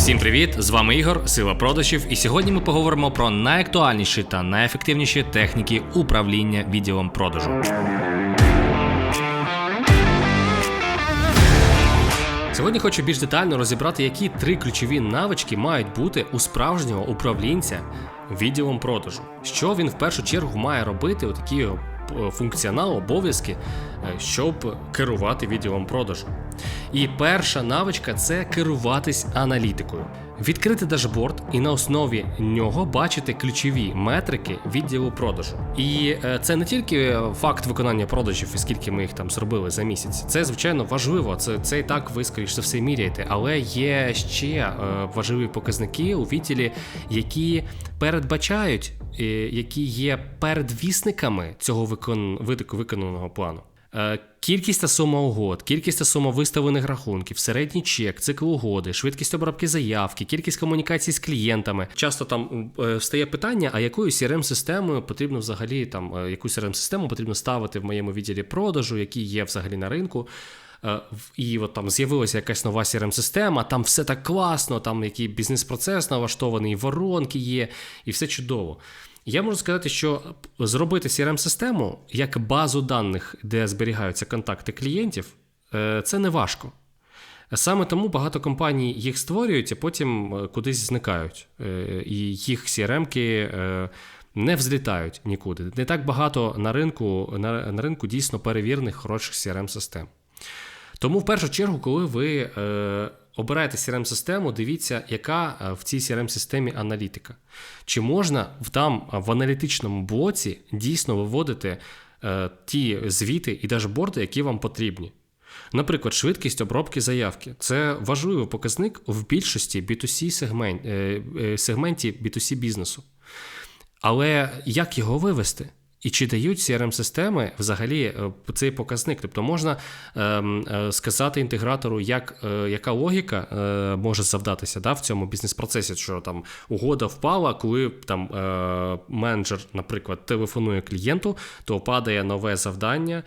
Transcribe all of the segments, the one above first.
Всім привіт! З вами Ігор, Сила продажів, і сьогодні ми поговоримо про найактуальніші та найефективніші техніки управління відділом продажу. Сьогодні хочу більш детально розібрати, які три ключові навички мають бути у справжнього управлінця відділом продажу. Що він в першу чергу має робити, отакі е, функціонал, обов'язки, щоб керувати відділом продажу. І перша навичка це керуватись аналітикою. Відкрити дашборд і на основі нього бачити ключові метрики відділу продажу. І е, це не тільки факт виконання продажів, і скільки ми їх там зробили за місяць. Це звичайно важливо. Це це і так ви скоріш за все міряєте. Але є ще е, важливі показники у відділі, які передбачають, е, які є передвісниками цього викон, виконаного плану. Е, кількість та сума угод, кількість та сума виставлених рахунків, середній чек, цикл угоди, швидкість обробки заявки, кількість комунікацій з клієнтами. Часто там е, встає питання, а якою crm системою потрібно взагалі там е, яку crm систему потрібно ставити в моєму відділі продажу, які є взагалі на ринку. І от там з'явилася якась нова crm система там все так класно, там який бізнес-процес налаштований, воронки є, і все чудово. Я можу сказати, що зробити crm систему як базу даних, де зберігаються контакти клієнтів, е, це не важко. Саме тому багато компаній їх створюють, а потім е, кудись зникають. Е, і їх CRM-ки не взлітають нікуди. Не так багато на ринку на, на ринку дійсно перевірених хороших crm систем Тому в першу чергу, коли ви обираєте crm систему дивіться, яка е, в цій crm системі аналітика. Чи можна там в аналітичному блоці дійсно виводити е, ті звіти і дашборди, які вам потрібні. Наприклад, швидкість обробки заявки це важливий показник в більшості B2C сегмент, е, сегменті B2C бізнесу. Але як його вивести? І чи дають crm системи взагалі е, цей показник? Тобто можна ем, е, сказати інтегратору, як, е, яка логіка може завдатися да, в цьому бізнес-процесі, що там угода впала, коли там менеджер, наприклад, телефонує клієнту, то падає нове завдання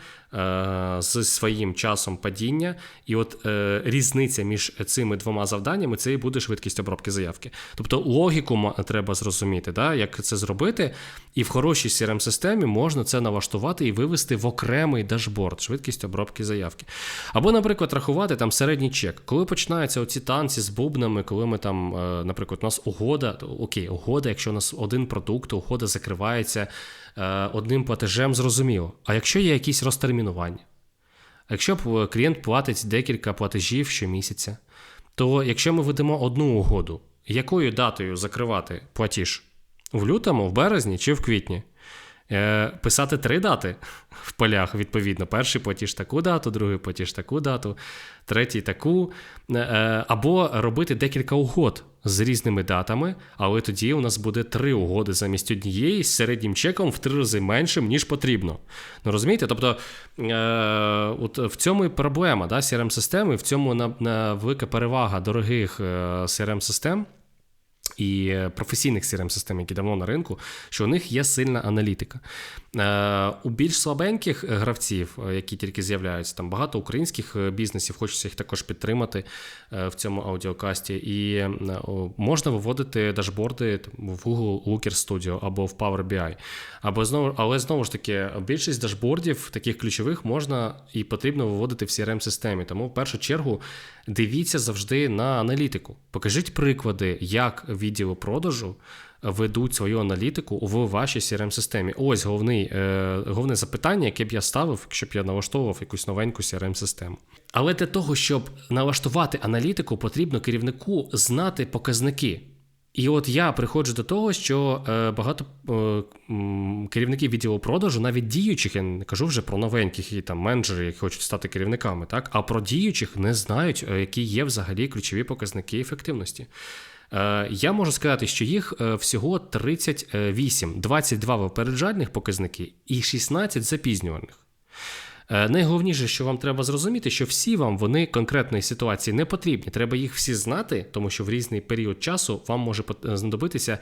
з своїм часом падіння, і от різниця між цими двома завданнями це і буде швидкість обробки заявки. Тобто логіку треба зрозуміти, да, як це зробити, і в хорошій crm системі можна це налаштувати і вивести в окремий дашборд, швидкість обробки заявки. Або, наприклад, рахувати там середній чек. Коли починаються оці танці з бубнами, коли ми там, е, наприклад, у нас угода, окей, угода, якщо у нас один продукт, то угода закривається е, одним платежем, зрозуміло. А якщо є якісь розтермінування? Якщо е, клієнт платить декілька платежів щомісяця, то якщо ми ведемо одну угоду, якою датою закривати платіж? В лютому, в березні чи в квітні? Е, писати три дати в полях, відповідно. Перший платіж таку дату, другий платіж таку дату, третій таку. Е, е, або робити декілька угод з різними датами, але тоді у нас буде три угоди замість однієї з середнім чеком в три рази меншим, ніж потрібно. Ну розумієте? Тобто от в цьому і проблема да, crm системи в цьому на, на велика перевага дорогих crm систем і професійних crm систем які давно на ринку, що у них є сильна аналітика. Е, у більш слабеньких гравців, е, які тільки з'являються, там багато українських е, бізнесів, хочеться їх також підтримати в цьому аудіокасті. І можна виводити дашборди в Google Looker Studio або в Power BI. Або знову, але знову ж таки, більшість дашбордів, таких ключових, можна і потрібно виводити в crm системі Тому в першу чергу дивіться завжди на аналітику. Покажіть приклади, як відділу продажу ведуть свою аналітику у вашій crm системі Ось головний, е, головне запитання, яке б я ставив, якщо б я налаштовував якусь новеньку crm систему Але для того, щоб налаштувати аналітику, потрібно керівнику знати показники. І от я приходжу до того, що е, багато е, керівників відділу продажу, навіть діючих, я не кажу вже про новеньких і там менеджери, які хочуть стати керівниками, так а про діючих не знають, е, які є взагалі ключові показники ефективності. Е, я можу сказати, що їх е, всього 38, 22 випереджальних показники і 16 запізнюваних. Е, найголовніше, що вам треба зрозуміти, що всі вам вони конкретної ситуації не потрібні. Треба їх всі знати, тому що в різний період часу вам може знадобитися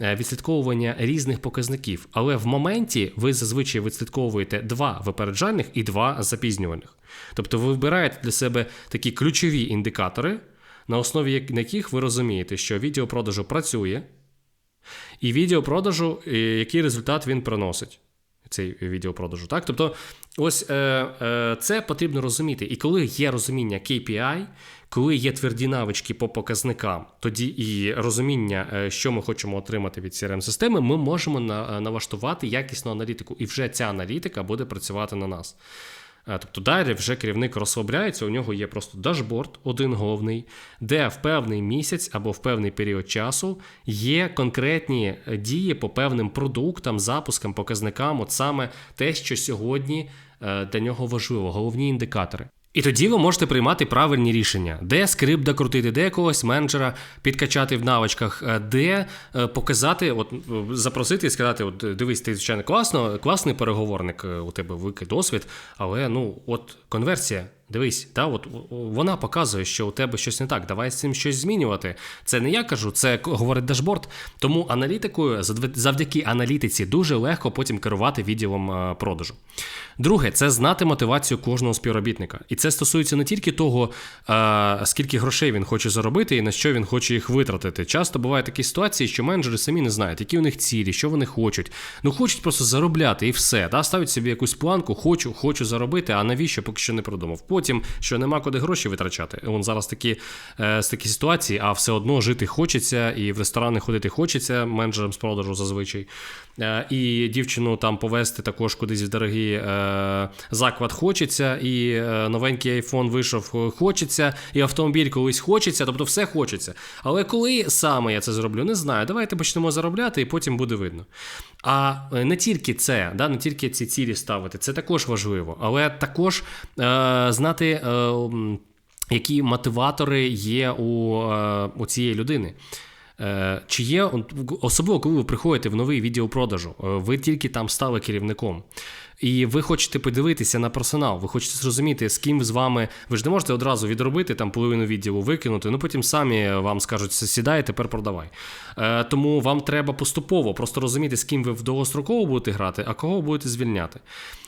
відслідковування різних показників. Але в моменті ви зазвичай відслідковуєте два випереджальних і два запізнюваних. Тобто ви вибираєте для себе такі ключові індикатори на основі яких ви розумієте, що відділ продажу працює, і відділ продажу, який результат він приносить. Цей відділ продажу. Так? Тобто, ось е, е, це потрібно розуміти. І коли є розуміння KPI, коли є тверді навички по показникам, тоді і розуміння, е, що ми хочемо отримати від crm системи ми можемо е, налаштувати якісну аналітику. І вже ця аналітика буде працювати на нас. Е, Тобто далі вже керівник розслабляється, у нього є просто дашборд, один головний, де в певний місяць або в певний період часу є конкретні дії по певним продуктам, запускам, показникам, от саме те, що сьогодні е, для нього важливо, головні індикатори. І тоді ви можете приймати правильні рішення, де скрип докрутити, де якогось менеджера підкачати в навичках, е, де е, показати, от е, запросити і сказати: от дивись, ти звичайно класно, класний переговорник, у тебе великий досвід, але ну от конверсія. Дивись, та от вона показує, що у тебе щось не так. Давай з цим щось змінювати. Це не я кажу, це говорить дашборд. Тому аналітикою завдяки аналітиці дуже легко потім керувати відділом е, продажу. Друге, це знати мотивацію кожного співробітника. І це стосується не тільки того, е, скільки грошей він хоче заробити і на що він хоче їх витратити. Часто бувають такі ситуації, що менеджери самі не знають, які у них цілі, що вони хочуть. Ну хочуть просто заробляти і все. Да? Ставить собі якусь планку, хочу, хочу заробити, а навіщо поки що не продумав. Потім, що нема куди гроші витрачати. Вон зараз такі, е, такі ситуації, а все одно жити хочеться, і в ресторани ходити хочеться менеджерам з продажу зазвичай. Е, і дівчину там повезти також кудись в дорогий е, заклад хочеться, і е, новенький айфон вийшов, е, хочеться, і автомобіль колись хочеться, тобто все хочеться. Але коли саме я це зроблю, не знаю. Давайте почнемо заробляти, і потім буде видно. А е, не тільки це, да, не тільки ці цілі ставити, це також важливо, але також е, знати. Е, які мотиватори є у, е, у цієї людини. Е, Чи є особливо, коли ви приходите в новий відділ продажу, ви тільки там стали керівником. І ви хочете подивитися на персонал, ви хочете зрозуміти, з ким з вами. Ви ж не можете одразу відробити там половину відділу, викинути. Ну потім самі вам скажуть, сідай, тепер продавай. Е, тому вам треба поступово просто розуміти, з ким ви в довгостроково будете грати, а кого будете звільняти.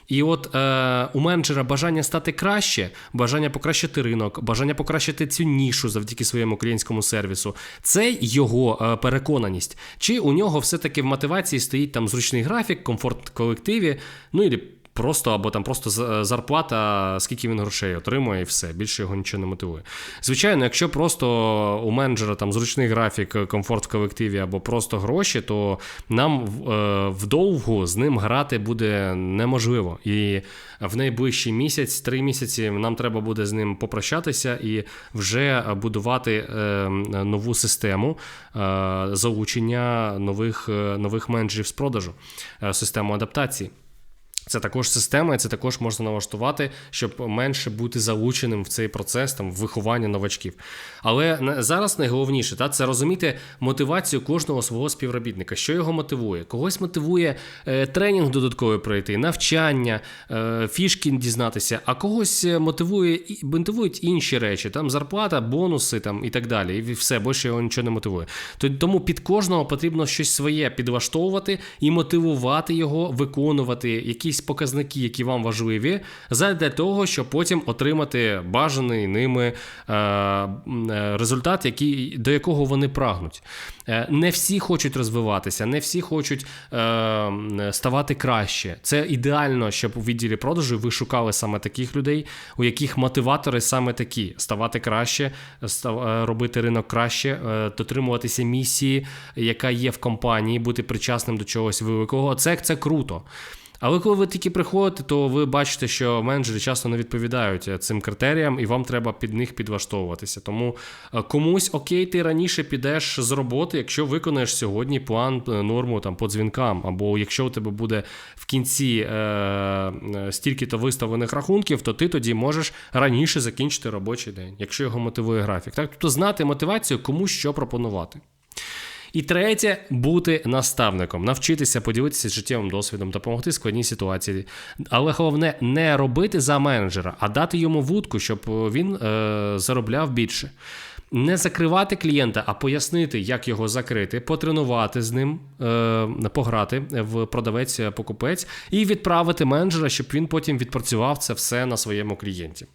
І от е, у менеджера бажання стати краще, бажання покращити ринок, бажання покращити цю нішу завдяки своєму клієнтському сервісу. Це його е, переконаність. Чи у нього все-таки в мотивації стоїть там зручний графік, комфорт в колективі, ну і просто або там просто з- зарплата, скільки він грошей отримує, і все. Більше його нічого не мотивує. Звичайно, якщо просто у менеджера там зручний графік, комфорт в колективі або просто гроші, то нам е, вдовгу з ним грати буде неможливо. І в найближчий місяць, три місяці, нам треба буде з ним попрощатися і вже будувати е, нову систему е, залучення нових, е, нових менеджерів з продажу, е, систему адаптації. Це також система, і це також можна налаштувати, щоб менше бути залученим в цей процес там виховання новачків. Але зараз найголовніше та це розуміти мотивацію кожного свого співробітника, що його мотивує. Когось мотивує е, тренінг додатковий пройти, навчання, е, фішки дізнатися, а когось е, мотивує мотивують інші речі, там зарплата, бонуси там і так далі. І все більше його нічого не мотивує. Тому під кожного потрібно щось своє підлаштовувати і мотивувати його виконувати якісь показники, які вам важливі, задля того, щоб потім отримати бажаний ними е, е, результат, який, до якого вони прагнуть. Е, Не всі хочуть розвиватися, не всі хочуть ставати краще. Це ідеально, щоб у відділі продажу ви шукали саме таких людей, у яких мотиватори саме такі: ставати краще, робити ринок краще, дотримуватися місії, яка є в компанії, бути причасним до чогось великого. Це, це круто. Але коли ви тільки приходите, то ви бачите, що менеджери часто не відповідають е, цим критеріям, і вам треба під них підлаштовуватися. Тому е, комусь окей, ти раніше підеш з роботи, якщо виконаєш сьогодні план е, норму там по дзвінкам, або якщо у тебе буде в кінці е, стільки-то виставлених рахунків, то ти тоді можеш раніше закінчити робочий день, якщо його мотивує графік. Так, тобто знати мотивацію, кому що пропонувати. І третє бути наставником, навчитися поділитися життєвим досвідом, допомогти складній ситуації. Але головне не робити за менеджера, а дати йому вудку, щоб він е, заробляв більше. Не закривати клієнта, а пояснити, як його закрити, потренувати з ним, е, пограти в продавець-покупець і відправити менеджера, щоб він потім відпрацював це все на своєму клієнті.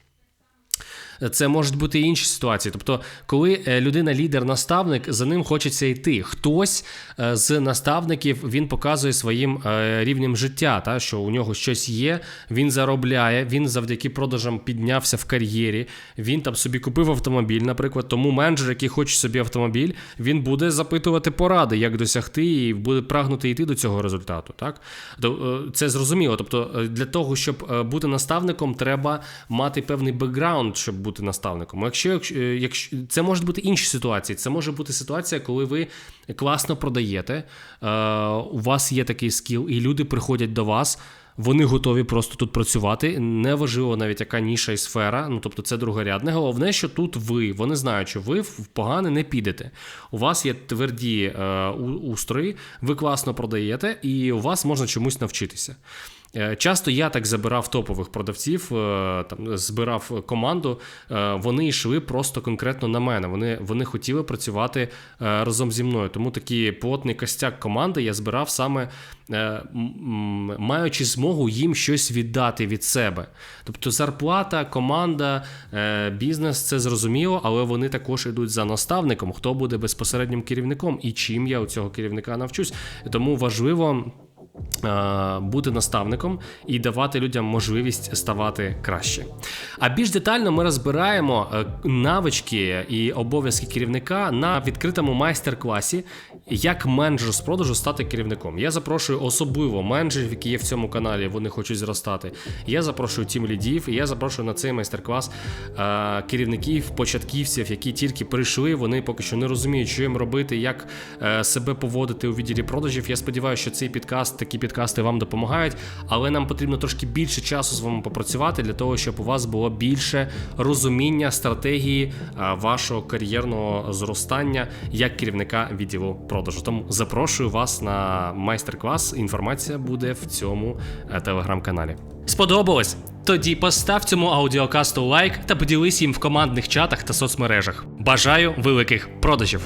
Це можуть бути інші ситуації. Тобто, коли е, людина лідер, наставник, за ним хочеться йти. Хтось е, з наставників він показує своїм е, рівнем життя, та що у нього щось є, він заробляє, він завдяки продажам піднявся в кар'єрі. Він там собі купив автомобіль, наприклад. Тому менеджер, який хоче собі автомобіль, він буде запитувати поради, як досягти, і буде прагнути йти до цього результату. Так це зрозуміло. Тобто, для того, щоб бути наставником, треба мати певний бекграунд, щоб бути наставником. Якщо, якщо, е, якщо це можуть бути інші ситуації, це може бути ситуація, коли ви класно продаєте, е, у вас є такий скіл, і люди приходять до вас. Вони готові просто тут працювати. Неважливо навіть яка ніша і сфера. Ну тобто це другорядне. Головне, що тут ви. Вони знають, що ви в погане не підете. У вас є тверді е, устрої, ви класно продаєте, і у вас можна чомусь навчитися. Е, Часто я так забирав топових продавців, е, там збирав команду. е, Вони йшли просто конкретно на мене. Вони, вони хотіли працювати разом зі мною. Тому такий плотний костяк команди я збирав саме маючи змогу їм щось віддати від себе. Тобто зарплата, команда, е, бізнес це зрозуміло, але вони також йдуть за наставником, хто буде безпосереднім керівником і чим я у цього керівника навчусь. Тому важливо е, бути наставником і давати людям можливість ставати краще. А більш детально ми розбираємо е, навички і обов'язки керівника на відкритому майстер-класі, як менеджер з продажу стати керівником. Я запрошую особливо менеджерів, які є в цьому каналі, вони хочуть зростати. Я запрошую тім лідів, і я запрошую на цей майстер-клас е, керівників, початківців, які тільки прийшли. Вони поки що не розуміють, що їм робити, як е, себе поводити у відділі продажів. Я сподіваюся, що цей підкаст, такі підкасти вам допомагають, але нам потрібно трошки більше часу з вами попрацювати для того, щоб у вас було більше розуміння стратегії е, вашого кар'єрного зростання як керівника відділу продажу. Тому запрошую вас на майстер-клас. Інформація буде в цьому е, телеграм-каналі. Сподобалось? Тоді постав цьому аудіокасту лайк та поділись їм в командних чатах та соцмережах. Бажаю великих продажів!